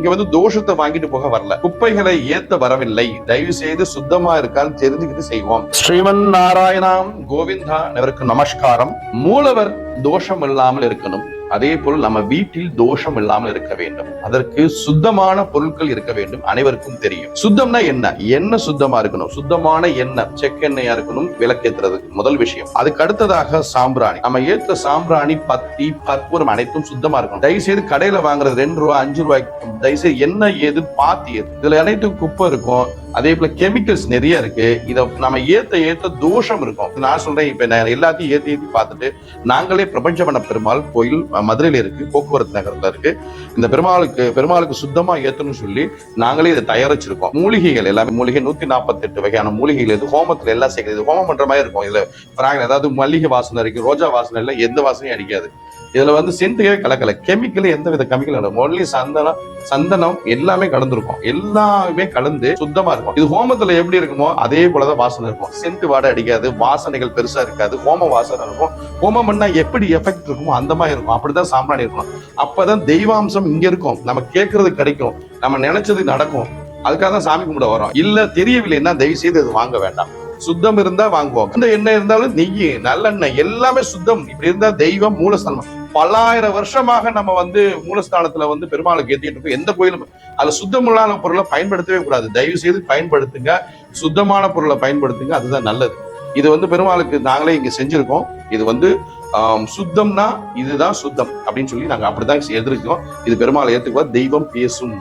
இங்க வந்து தோஷத்தை வாங்கிட்டு போக வரல. குப்பைகளை ஏத்த வரவில்லை. தயவு செய்து சுத்தமா இருக்கான்னு தெரிஞ்சுக்கிட்டு செய்வோம். ஸ்ரீமன் நாராயணாம் கோவிந்தா அவருக்கு நமஸ்காரம். மூலவர் தோஷம் இல்லாமல் இருக்கணும். அதே போல் நம்ம வீட்டில் தோஷம் இல்லாமல் இருக்க வேண்டும். அதற்கு சுத்தமான பொருட்கள் இருக்க வேண்டும். அனைவருக்கும் தெரியும். சுத்தம்னா என்ன? எண்ணெய் சுத்தமா இருக்கணும். சுத்தமான எண்ணெய் செக்கெண்ணெயா இருக்கணும் விளக்கேத்துறது முதல் விஷயம். அதுக்கு அடுத்ததாக சாம்பிராணி. நம்ம ஏற்ற சாம்பிராணி பத்தி கற்பூரம் அனைத்தும் சுத்தமா இருக்கணும். தயவு செய்து கடையில வாங்குறது ரெண்டு ரூபாய் அஞ்சு ரூபாய்க்கு. தயவு செய்து என்ன ஏது பாத்தி இதுல அனைத்தும் குப்பை இருக்கும். அதே போல கெமிக்கல்ஸ் நிறைய இருக்கு. இதை நம்ம ஏத்த ஏத்த தோஷம் இருக்கும். நான் சொல்றேன் இப்ப நான் எல்லாத்தையும் ஏத்தி ஏத்தி பார்த்துட்டு நாங்களே பிரபஞ்சமன பெருமாள் கோயில் மதுரையில இருக்கு போக்குவரத்து நகரத்துல இருக்கு. இந்த பெருமாளுக்கு பெருமாளுக்கு சுத்தமா ஏத்தணும்னு சொல்லி நாங்களே இதை தயாரிச்சிருக்கோம். மூலிகைகள் எல்லாமே மூலிகை நூத்தி நாற்பத்தி எட்டு வகையான மூலிகைகள் இது ஹோமத்துல எல்லாம் சேர்க்கிறது ஹோமம் பண்ற மாதிரி இருக்கும். இதுல பிராங்க அதாவது மல்லிகை வாசனை இருக்கு ரோஜா வாசனை இல்லை எந்த வாசனையும் அடிக்காது. இதுல வந்து சென்ட்டுகவே கலக்கல. கெமிக்கல் எந்த வித கெமிக்கல் இல்லை. ஒன்லி சந்தனம் சந்தனம் எல்லாமே கலந்துருக்கும். எல்லாமே கலந்து சுத்தமா இருக்கும். இது ஹோமத்துல எப்படி இருக்குமோ அதே போலதான் வாசனை இருக்கும். சென்ட் வாடை அடிக்காது வாசனைகள் பெருசா இருக்காது ஹோம வாசனை இருக்கும். ஹோமம் பண்ணா எப்படி எஃபெக்ட் இருக்குமோ அந்த மாதிரி இருக்கும். அப்படிதான் சாம்பிராணி இருக்கும் அப்பதான் தெய்வாம்சம் இங்க இருக்கும். நம்ம கேட்கறது கிடைக்கும். நம்ம நினைச்சது நடக்கும். அதுக்காக தான் சாமி கும்பிட வரோம். இல்ல தெரியவில்லைன்னா தயவு செய்து இது வாங்க வேண்டாம். சுத்தம் இருந்தா வாங்குவோம். இந்த எண்ணெய் இருந்தாலும் நெய் நல்லெண்ணெய் எல்லாமே சுத்தம். இப்படி இருந்தா தெய்வம் மூலஸ்தானம். பல்லாயிரம் வருஷமாக நம்ம வந்து மூலஸ்தானத்துல வந்து பெருமாளுக்கு ஏத்திட்டு இருக்கோம். எந்த கோயிலும் அதுல சுத்தமில்லாத பொருளை பயன்படுத்தவே கூடாது. தயவு செய்து பயன்படுத்துங்க. சுத்தமான பொருளை பயன்படுத்துங்க. அதுதான் நல்லது. இது வந்து பெருமாளுக்கு நாங்களே இங்க செஞ்சிருக்கோம். இது வந்து சுத்தம்னா இதுதான் சுத்தம் அப்படின்னு சொல்லி நாங்க அப்படிதான் எதிர்க்கிறோம் இது பெருமாளை ஏத்துக்குவா தெய்வம் பேசும்.